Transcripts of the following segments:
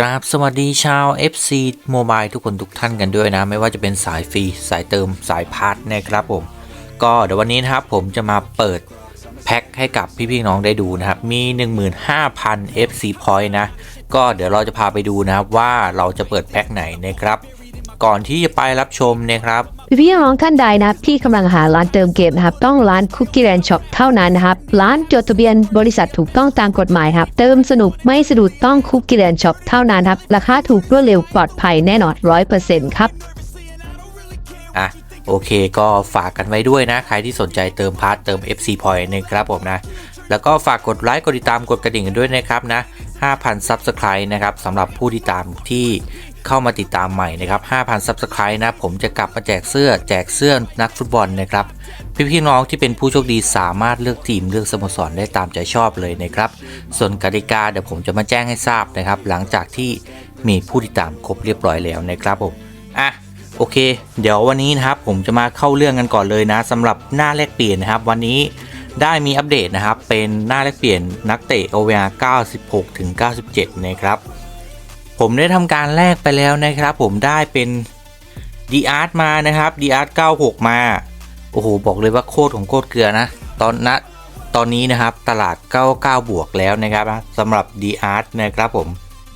กราบสวัสดีชาว FC Mobile ทุกคนทุกท่านกันด้วยนะ ไม่ว่าจะเป็นสายฟรี สายเติมสายพาร์ทนะครับผม ก็เดี๋ยววันนี้นะครับผมจะมาเปิดแพ็คให้กับพี่ๆน้องได้ดูนะครับ มี 15,000 FC Point นะ ก็เดี๋ยวเราจะพาไปดูนะครับว่าเราจะเปิดแพ็คไหนนะครับ ก่อนที่จะไปรับชมนะครับ พี่น้องท่านใดนะครับที่กำลังหาร้านเติมเกมนะครับ ต้องร้านคุกกี้แลนด์ช็อปเท่านั้นนะครับ ร้านจดทะเบียนบริษัทถูกต้องตามกฎหมายครับ เติมสนุกไม่สะดุดต้องคุกกี้แลนด์ช็อปเท่านั้นครับ ราคาถูกรวดเร็วปลอดภัยแน่นอนร้อยเปอร์เซ็นต์ครับอะโอเคก็ฝากกันไว้ด้วยนะ ใครที่สนใจเติมพาร์ทเติม FC Point นะครับผมนะ แล้วก็ฝากกดไลค์กดติดตามกดกระดิ่งกันด้วยนะครับนะ5,000 Subscribe นะครับสำหรับผู้ติดตามที่ เข้ามาติดตามใหม่นะครับ 5,000 Subscribe นะผมจะกลับมาแจกเสื้อแจกเสื้อนักฟุตบอลนะครับ พี่ๆน้องที่เป็นผู้โชคดีสามารถเลือกทีมเลือกสโมสรได้ตามใจชอบเลยนะครับ ส่วนกติกาเดี๋ยวผมจะมาแจ้งให้ทราบนะครับ หลังจากที่มีผู้ติดตามครบเรียบร้อยแล้วนะครับผมอะโอเค เดี๋ยววันนี้นะครับผมจะมาเข้าเรื่องกันก่อนเลยนะสำหรับหน้าแลกเปลี่ยนนะครับ วันนี้ได้มีอัปเดตนะครับ เป็นหน้าแลกเปลี่ยนนักเตะ OVR 96 ถึง 97 นะครับ ผมได้ทำการแลกไปแล้วนะครับ ผมได้เป็น d a r t มานะครับ d a r t 96มา โอ้โห บอกเลยว่าโคตรของโคตรเกลือนะ ตอนนะตอนนี้นะครับตลาด 99 บวกแล้วนะครับสำหรับ d a r t นะครับผม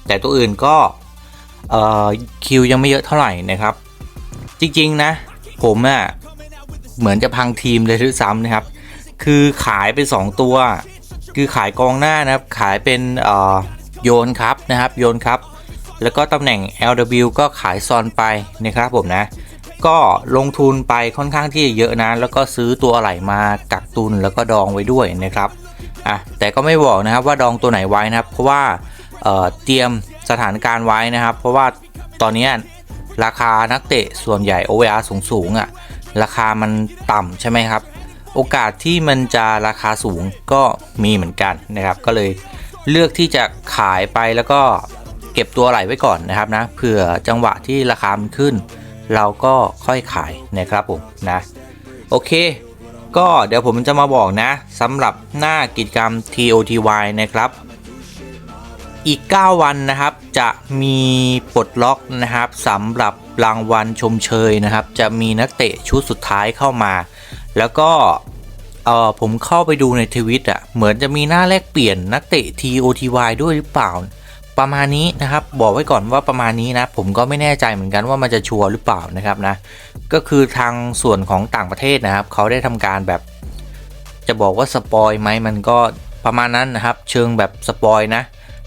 แต่ตัวอื่นก็เอ่อคิวยังไม่เยอะเท่าไหร่นะครับ จริง ๆ นะ ผมอะ่ะเหมือนจะพังทีมเลยด้วยซ้ำนะครับ คือขายไป 2 ตัว คือขายกองหน้านะครับ ขายเป็นเอ่อโยนครับนะครับ โยนครับ แล้วก็ตำแหน่ง LW ก็ขายซอนไปนะครับผมนะ ก็ลงทุนไปค่อนข้างที่จะเยอะนะ แล้วก็ซื้อตัวอะไหล่มากักตุนแล้วก็ดองไว้ด้วยนะครับอะแต่ก็ไม่บอกนะครับว่าดองตัวไหนไว้นะครับ เพราะว่าเเตรียมสถานการณ์ไว้นะครับ เพราะว่าตอนนี้ราคานักเตะส่วนใหญ่ OVR สูงสูงอะ่ะราคามันต่ำใช่ไหมครับ โอกาสที่มันจะราคาสูงก็มีเหมือนกันนะครับ ก็เลยเลือกที่จะขายไปแล้วก็ เก็บตัวไหลไว้ก่อนนะครับนะเผื่อจังหวะที่ราคามันขึ้น เราก็ค่อยขายนะครับผมนะโอเค ก็เดี๋ยวผมจะมาบอกนะสำหรับหน้ากิจกรรม TOTY นะครับ อีก 9 วันนะครับจะมีปลดล็อกนะครับสำหรับรางวัลชมเชยนะครับ จะมีนักเตะชุดสุดท้ายเข้ามา แล้วก็เออผมเข้าไปดูในทวิตอะเหมือนจะมีหน้าแลกเปลี่ยนนักเตะ TOTY ด้วยหรือเปล่า ประมาณนี้นะครับบอกไว้ก่อนว่าประมาณนี้นะผมก็ไม่แน่ใจเหมือนกันว่ามันจะชัวร์หรือเปล่านะครับนะก็คือทางส่วนของต่างประเทศนะครับ เขาได้ทำการแบบ จะบอกว่าสปอยไหมมันก็ประมาณนั้นนะครับ เชิงแบบสปอยนะ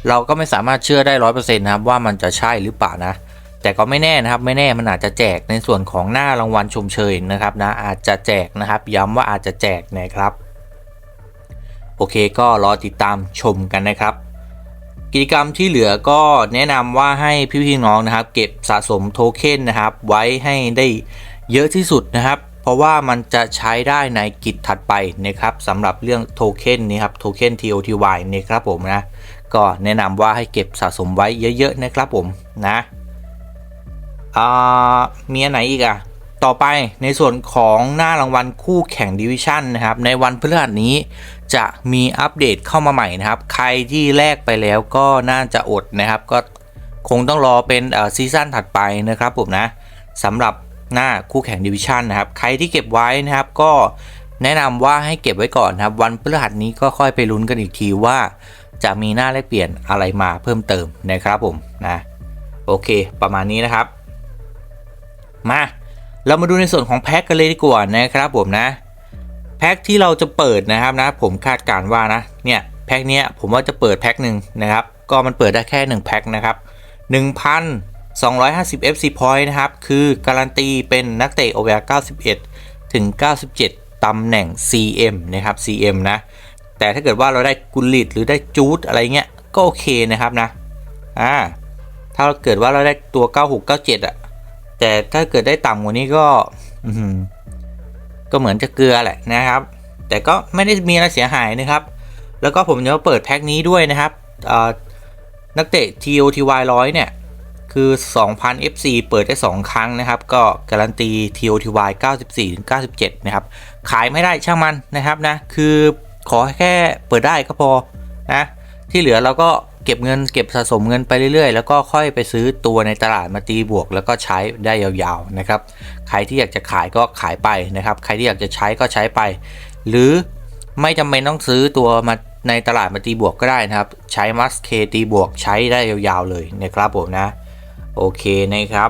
เราก็ไม่สามารถเชื่อได้ร้อยเปอร์เซ็นต์นะครับว่ามันจะใช่หรือเปล่านะ แต่ก็ไม่แน่นะครับไม่แน่มันอาจจะแจกในส่วนของหน้ารางวัลชมเชยนะครับนะอาจจะแจกนะครับ ย้ำว่าอาจจะแจกนะครับ โอเคก็รอติดตามชมกันนะครับ กิจกรรมที่เหลือก็แนะนำว่าให้พี่ๆน้องนะครับ เก็บสะสมโทเค็นนะครับ ไว้ให้ได้เยอะที่สุดนะครับ เพราะว่ามันจะใช้ได้ในกิจถัดไปนะครับสำหรับเรื่องโทเค็นนี้ครับโทเค็น TOTY นะครับผมนะ ก็แนะนำว่าให้เก็บสะสมไว้เยอะๆนะครับผมนะอ่ามีอันไหนอีกอะ ต่อไปในส่วนของหน้ารางวัลคู่แข่งดิวิชั่นนะครับในวันพฤหัสนี้จะมีอัปเดตเข้ามาใหม่นะครับ ใครที่แลกไปแล้วก็น่าจะอดนะครับ ก็คงต้องรอเป็นซีซั่นถัดไปนะครับผมนะสำหรับหน้าคู่แข่งดิวิชั่นนะครับ ใครที่เก็บไว้นะครับก็แนะนำว่าให้เก็บไว้ก่อนนะครับ วันพฤหัสนี้ก็ค่อยไปลุ้นกันอีกทีว่าจะมีหน้าแลกเปลี่ยนอะไรมาเพิ่มเติมนะครับผมนะโอเค ประมาณนี้นะครับ มา เรามาดูในส่วนของแพ็กกันเลยดีกว่านะครับผมนะ แพ็กที่เราจะเปิดนะครับนะ ผมคาดการว่านะเนี่ยแพ็กเนี้ยผมว่าจะเปิดแพ็กหนึ่งนะครับ ก็มันเปิดได้แค่ 1 แพ็กนะครับ1,250 FC point นะครับ คือการันตีเป็นนักเตะ OVR 91 ถึง 97 ตำแหน่ง CM นะครับ CM นะ แต่ถ้าเกิดว่าเราได้กุลิตหรือได้จูดอะไรเงี้ยก็โอเคนะครับนะ อ่า ถ้าเกิดว่าเราได้ตัว 96 97 อะ แต่ถ้าเกิดได้ต่ำกว่านี้ก็ก็เหมือนจะเกลือแหละนะครับ แต่ก็ไม่ได้มีอะไรเสียหายนะครับ แล้วก็ผมจะเปิดแพ็คนี้ด้วยนะครับนักเตะ TOTY 100 เนี่ย คือ 2,000 FC เปิดได้ 2 ครั้งนะครับ ก็การันตี TOTY 94 97 นะครับ ขายไม่ได้ช่างมันนะครับนะ คือขอแค่เปิดได้ก็พอนะ ที่เหลือเราก็ เก็บเงินเก็บสะสมเงินไปเรื่อยๆ แล้วก็ค่อยไปซื้อตัวในตลาดมาตีบวก แล้วก็ใช้ได้ยาวๆนะครับใครที่อยากจะขายก็ขายไปนะครับใครที่อยากจะใช้ก็ใช้ไป หรือไม่จำเป็นต้องซื้อตัวมาในตลาดมาตีบวกก็ได้นะครับ ใช้มัสเคตีบวกใช้ได้ยาวๆเลยนะครับผมนะโอเคนะครับ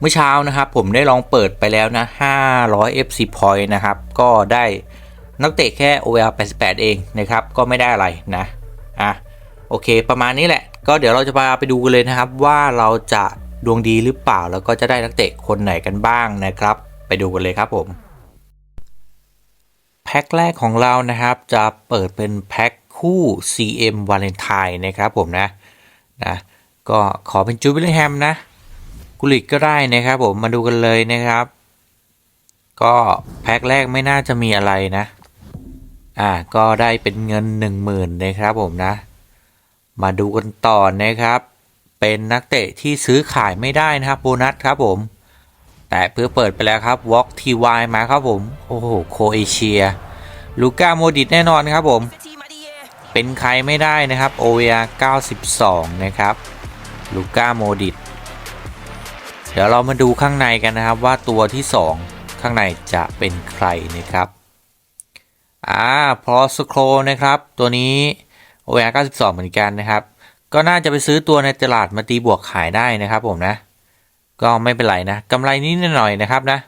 เมื่อเช้านะครับผมได้ลองเปิดไปแล้วนะ 500 FC point นะครับ ก็ได้นักเตะแค่ OL 88 เองนะครับ ก็ไม่ได้อะไรนะ อะโอเค ประมาณนี้แหละ ก็เดี๋ยวเราจะพาไปดูกันเลยนะครับ ว่าเราจะดวงดีหรือเปล่าแล้วก็จะได้นักเตะคนไหนกันบ้างนะครับ ไปดูกันเลยครับผม แพ็คแรกของเรานะครับจะเปิดเป็นแพ็คคู่ CM Valentine นะครับผมนะนะก็ขอเป็นจูบิลแฮมนะ กุลิกก็ได้นะครับผมมาดูกันเลยนะครับ ก็แพ็คแรกไม่น่าจะมีอะไรนะ อ่าก็ได้เป็นเงิน 10,000นะครับผมนะ มาดูกันต่อนะครับ เป็นนักเตะที่ซื้อขายไม่ได้นะครับโบนัสครับผม แต่เพื่อเปิดไปแล้วครับวอล์กทีวมาครับผม โอ้โหโคเอเชีย ลูก้าโมดิตแน่นอนครับผม เป็นใครไม่ได้นะครับ OVR 92 นะครับ ลูก้าโมดิตเดี๋ยวเรามาดูข้างในกันนะครับว่าตัวที่ 2 ข้างในจะเป็นใครนะครับ อ่าพอสโครนะครับ ตัวนี้ OR 92 เหมือนกันนะครับ ก็น่าจะไปซื้อตัวในตลาดมาตีบวกขายได้นะครับผมนะ ก็ไม่เป็นไรนะกำไรนิดหน่อยนะครับนะ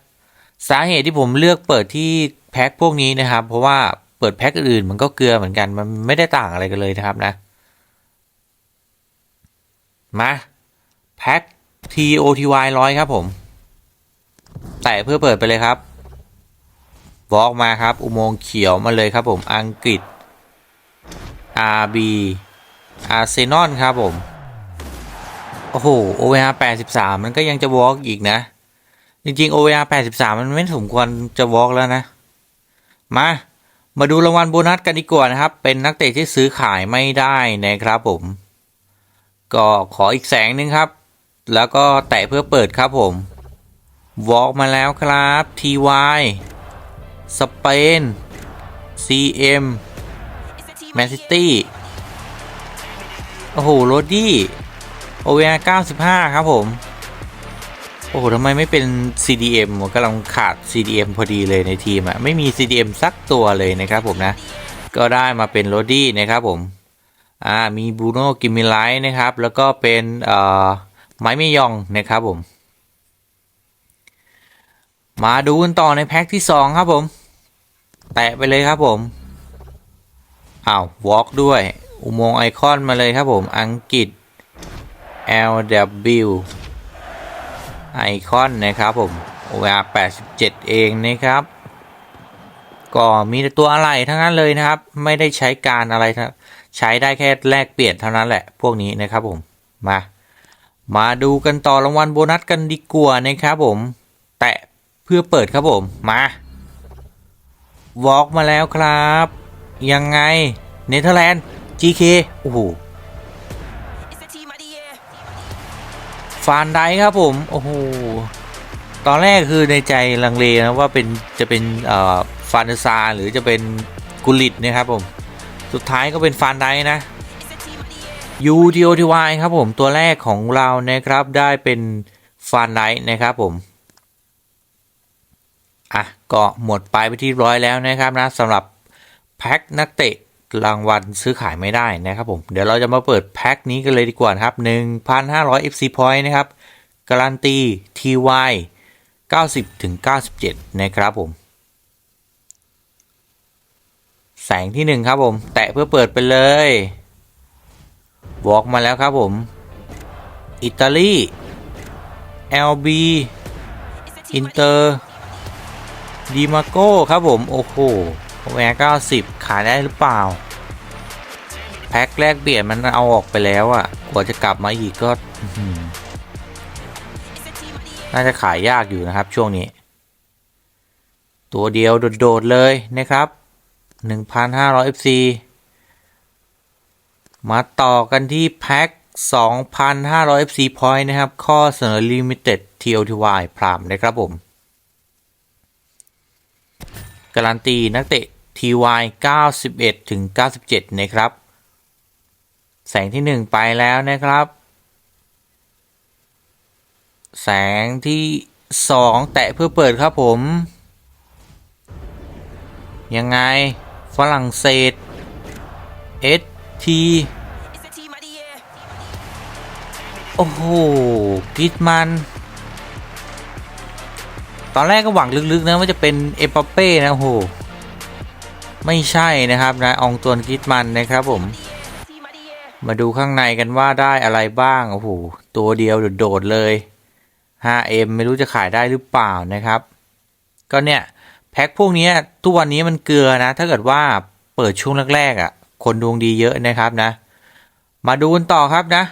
สาเหตุที่ผมเลือกเปิดที่แพ็คพวกนี้นะครับ เพราะว่าเปิดแพ็คอื่นมันก็เกลือเหมือนกัน มันไม่ได้ต่างอะไรกันเลยนะครับนะ มาแพ็ค TOTY ร้อยครับผม แต่เพื่อเปิดไปเลยครับ วอล์กมาครับ อุโมงค์เขียวมาเลยครับผมอังกฤษ RB อาร์เซนอลครับผม โอ้โห OVR 83มันก็ยังจะวอล์กอีกนะ จริงๆ OVR 83มันไม่สมควรจะวอล์กแล้วนะ มา มาดูรางวัลโบนัสกันดีกว่านะครับ เป็นนักเตะที่ซื้อขายไม่ได้นะครับผม ก็ขออีกแสงหนึ่งครับ แล้วก็แตะเพื่อเปิดครับผมวอล์กมาแล้วครับ TY สเปน CM แมนซิตี้ โอ้โห โรดี้ OVR 95 ครับผม โอ้โหทำไมไม่เป็น CDM ผมกำลังขาด CDM พอดีเลยในทีมอะไม่มี CDM สักตัวเลยนะครับผมนะ ก็ได้มาเป็นโรดี้นะครับผม อ่า มีบูโน่กิมมิไลท์นะครับ แล้วก็เป็นเอ่อไม้ไม่ยองนะครับผม มาดูกันต่อในแพ็คที่ 2 ครับผม แตะไปเลยครับผมอ้าววอล์กด้วย อุโมงค์ไอคอนมาเลยครับผมอังกฤษ LW ไอคอนนะครับผม OR 87 เองนะครับ ก็มีตัวอะไรทั้งนั้นเลยนะครับ ไม่ได้ใช้การอะไรทั้งใช้ได้แค่แลกเปลี่ยนเท่านั้นแหละ พวกนี้นะครับผม มา มาดูกันต่อรางวัลโบนัสกันดีกว่านะครับผม แตะเพื่อเปิดครับผม มา วอล์กมาแล้วครับ ยังไง เนเธอร์แลนด์ GK โอ้โหฟานไดครับผม โอ้โห ตอนแรกคือในใจลังเลนะว่าเป็นจะเป็นเอ่อฟานเดอร์ซาหรือจะเป็นกุลิตนะครับผม สุดท้ายก็เป็นฟานไดนะ UTOTY ครับผมตัวแรกของเรานะครับได้เป็นฟานไดนะครับผม อะก็หมดไปไปที่ร้อยแล้วนะครับนะสำหรับแพ็คนักเตะรางวัลซื้อขายไม่ได้นะครับผม เดี๋ยวเราจะมาเปิดแพ็คนี้กันเลยดีกว่านะครับ 1,500 FC point นะครับ การันตี TY 90ถึง97 นะครับผม แสงที่ 1 ครับผม แตะเพื่อเปิดไปเลยวอกมาแล้วครับผม อิตาลี LB อินเตอร์ ดีมาโก้ครับผม โอ้โหแวร์90ขายได้หรือเปล่า แพ็คแรกเปลี่ยนมันเอาออกไปแล้วอะ่ะ กว่าจะกลับมาอีกก็น่าจะขายยากอยู่นะครับช่วงนี้ ตัวเดียวโดดๆเลยนะครับ 1,500 FC มาต่อกันที่แพ็ค2,500 FC point นะครับ ข้อเสนอ Limited TOTY พรามนะครับผม การันตีนักเตะ TY 91ถึง97 นะครับ แสงที่หนึ่งไปแล้วนะครับ แสงที่สองแตะเพื่อเปิดครับผม ยังไงฝรั่งเศส S T โอ้โห กิดมัน ตอนแรกก็หวังลึกๆนะว่าจะเป็นเอปเป้นะโหไม่ใช่นะครับนะอองตวนกริดมันนะครับผม มาดูข้างในกันว่าได้อะไรบ้างโอ้โหตัวเดียวโดดเลย 5M ไม่รู้จะขายได้หรือเปล่านะครับ ก็เนี่ยแพ็คพวกนี้ทุกวันนี้มันเกลือนะ ถ้าเกิดว่าเปิดช่วงแรกๆอะ่ะ คนดวงดีเยอะนะครับนะ มาดูกันต่อครับนะ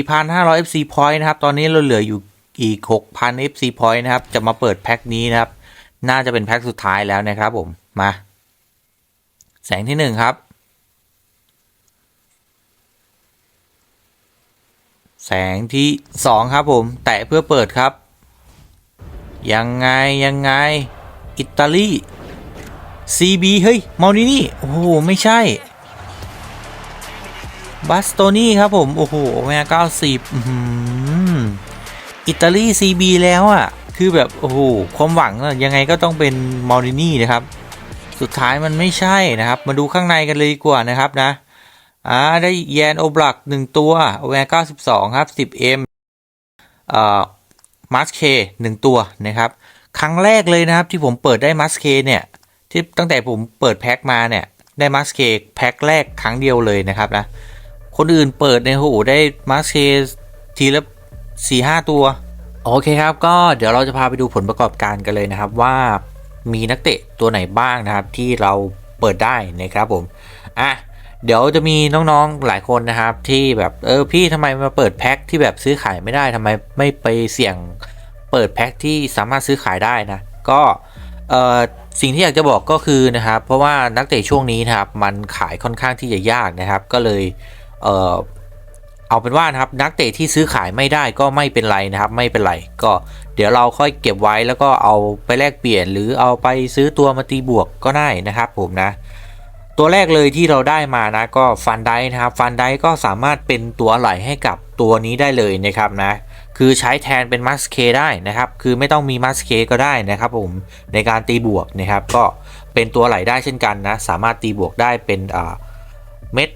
4,500 FC point นะครับ ตอนนี้เราเหลืออยู่ อีก 6,000 FC point นะครับ จะมาเปิดแพ็คนี้นะครับ น่าจะเป็นแพ็คสุดท้ายแล้วนะครับผม มา แสงที่หนึ่งครับ แสงที่สองครับผม แตะเพื่อเปิดครับ ยังไง ยังไง อิตาลี CB เฮ้ยมอนินี่ โอ้โห ไม่ใช่บัสโตนี่ครับผม โอ้โหแม่เก้าสิบ อิตาลี CB แล้วอะ่ะ คือแบบ โอ้โห ความหวังอะยังไงก็ต้องเป็นมอรินี่นะครับ สุดท้ายมันไม่ใช่นะครับ มาดูข้างในกันเลยดีกว่านะครับนะ อ่า ได้แยนโอบลักหนึ่งตัวโอแวร์เก้าสิบสองครับสิบเอ็มเอ่อมัสเคหนึ่งตัวนะครับ ครั้งแรกเลยนะครับที่ผมเปิดได้มัสเคเนี่ย ที่ตั้งแต่ผมเปิดแพ็คมาเนี่ย ได้มัสเคแพ็คแรกครั้งเดียวเลยนะครับนะ คนอื่นเปิดเนี่ยโอ้โหได้มัสเคทีละ สี่ห้าตัว โอเคครับก็เดี๋ยวเราจะพาไปดูผลประกอบการกันเลยนะครับ ว่ามีนักเตะตัวไหนบ้างนะครับ ที่เราเปิดได้นะครับผมอะเดี๋ยวจะมีน้องๆหลายคนนะครับที่แบบเออพี่ทำไมมาเปิดแพ็คที่แบบซื้อขายไม่ได้ทำไมไม่ไปเสี่ยงเปิดแพ็คที่สามารถซื้อขายได้นะก็เออสิ่งที่อยากจะบอกก็คือนะครับ เพราะว่านักเตะช่วงนี้นะครับมันขายค่อนข้างที่จะยากนะครับ ก็เลยเออ เอาเป็นว่านะครับนักเตะที่ซื้อขายไม่ได้ก็ไม่เป็นไรนะครับ ไม่เป็นไรก็เดี๋ยวเราค่อยเก็บไว้แล้วก็เอาไปแลกเปลี่ยน หรือเอาไปซื้อตัวมาตีบวกก็ได้นะครับ ผมนะ ตัวแรกเลยที่เราได้มานะก็ฟันไดนะครับฟันไดก็สามารถเป็นตัวไหลให้กับตัวนี้ได้เลยนะครับนะคือใช้แทนเป็นมัสเคได้นะครับ คือไม่ต้องมีมัสเคก็ได้นะครับผมในการตีบวกนะครับ ก็เป็นตัวไหลได้เช่นกันนะ สามารถตีบวกได้เป็นเม็ด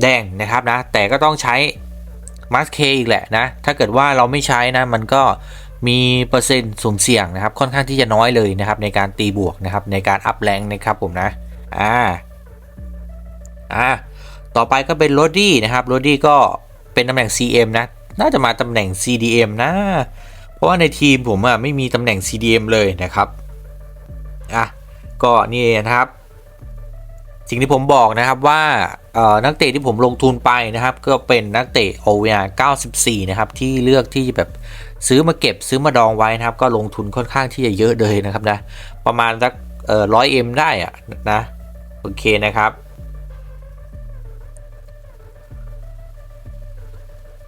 แดงนะครับนะ แต่ก็ต้องใช้ มัสเคอีกแหละนะ ถ้าเกิดว่าเราไม่ใช้นะ มันก็มีเปอร์เซ็นต์สุ่มเสี่ยงนะครับ ค่อนข้างที่จะน้อยเลยนะครับ ในการตีบวกนะครับในการอัพแรงนะครับผมนะ อ่า อ่า ต่อไปก็เป็นโรดดี้นะครับโรดดี้ก็เป็นตำแหน่ง CM นะ น่าจะมาตำแหน่ง CDM นะ เพราะว่าในทีมผมอะไม่มีตำแหน่ง CDM เลยนะครับ อะ ก็นี่นะครับ สิ่งที่ผมบอกนะครับว่านักเตะที่ผมลงทุนไปนะครับ ก็เป็นนักเตะ OVR 94 นะครับ ที่เลือกที่แบบซื้อมาเก็บซื้อมาดองไว้นะครับ ก็ลงทุนค่อนข้างที่จะเยอะเลยนะครับนะ ประมาณสักร้อยเอ็มได้อะนะ โอเคนะครับ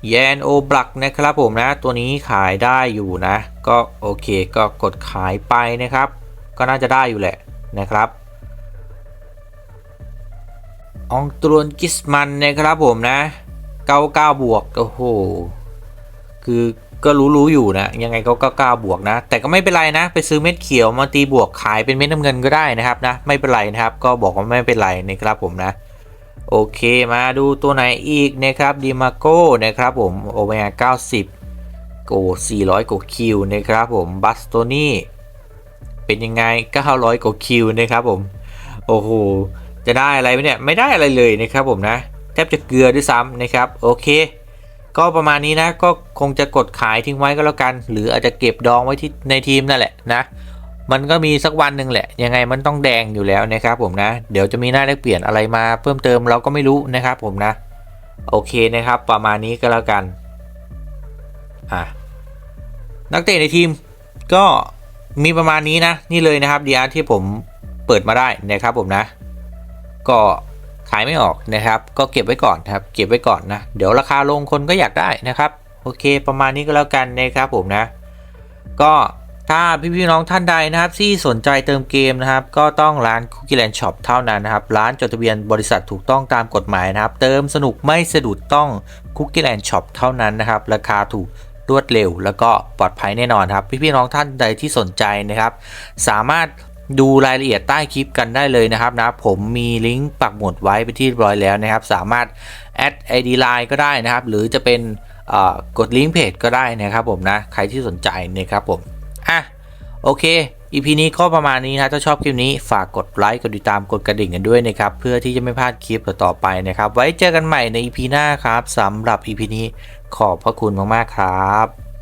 แยนโอบลักนะครับผมนะ ตัวนี้ขายได้อยู่นะ ก็โอเคก็กดขายไปนะครับ ก็น่าจะได้อยู่แหละนะครับ อองตรวนกิสมันนะครับผมนะ99บวกโอ้โหคือก็รู้ๆอยู่นะ ยังไงก็99บวกนะ แต่ก็ไม่เป็นไรนะ ไปซื้อเม็ดเขียวมาตีบวกขายเป็นเม็ดน้ำเงินก็ได้นะครับนะ ไม่เป็นไรนะครับ ก็บอกว่าไม่เป็นไรนะครับผมนะ โอเคมาดูตัวไหนอีกนะครับดีมาโก้นะครับผมโอเมก้า90โก400กว่าคิวนะครับผมบัสโตนี่เป็นยังไง900กว่าคิวนะครับผม โอ้โห จะได้อะไรไหมเนี่ยไม่ได้อะไรเลยนะครับผมนะแทบจะเกลือด้วยซ้ำนะครับโอเค ก็ประมาณนี้นะก็คงจะกดขายทิ้งไว้ก็แล้วกัน หรืออาจจะเก็บดองไว้ที่ในทีมนั่นแหละนะมันก็มีสักวันหนึ่งแหละ ยังไงมันต้องแดงอยู่แล้วนะครับผมนะ เดี๋ยวจะมีหน้าแลกเปลี่ยนอะไรมาเพิ่มเติมเราก็ไม่รู้นะครับผมนะ โอเคนะครับ ประมาณนี้ก็แล้วกันอะนักเตะในทีมก็มีประมาณนี้นะ นี่เลยนะครับดีอาร์ที่ผมเปิดมาได้นะครับผมนะ ก็ขายไม่ออกนะครับ ก็เก็บไว้ก่อนครับ เก็บไว้ก่อนนะ เดี๋ยวราคาลงคนก็อยากได้นะครับ โอเค ประมาณนี้ก็แล้วกันนะครับผมนะ ก็ถ้าพี่ๆน้องท่านใดนะครับ ที่สนใจเติมเกมนะครับ ก็ต้องร้าน Cookie Land Shop เท่านั้นนะครับ ร้านจดทะเบียนบริษัทถูกต้องตามกฎหมายนะครับ เติมสนุกไม่สะดุดต้อง Cookie Land Shop เท่านั้นนะครับ ราคาถูกรวดเร็ว แล้วก็ปลอดภัยแน่นอนครับ พี่ๆน้องท่านใดที่สนใจนะครับ สามารถ ดูรายละเอียดใต้คลิปกันได้เลยนะครับนะผมมีลิงก์ปักหมุดไว้ไปที่เรียบร้อยแล้วนะครับ สามารถแอด ID Line ก็ได้นะครับ หรือจะเป็นกดลิงก์เพจก็ได้นะครับผมนะ ใครที่สนใจนะครับผม อะ โอเค EP นี้ก็ประมาณนี้นะถ้าชอบคลิปนี้ฝากกดไลค์กดติดตามกดกระดิ่งกันด้วยนะครับ เพื่อที่จะไม่พลาดคลิปต่อๆไปนะครับ ไว้เจอกันใหม่ใน EP หน้าครับสำหรับ EP นี้ขอบพระคุณมากๆครับ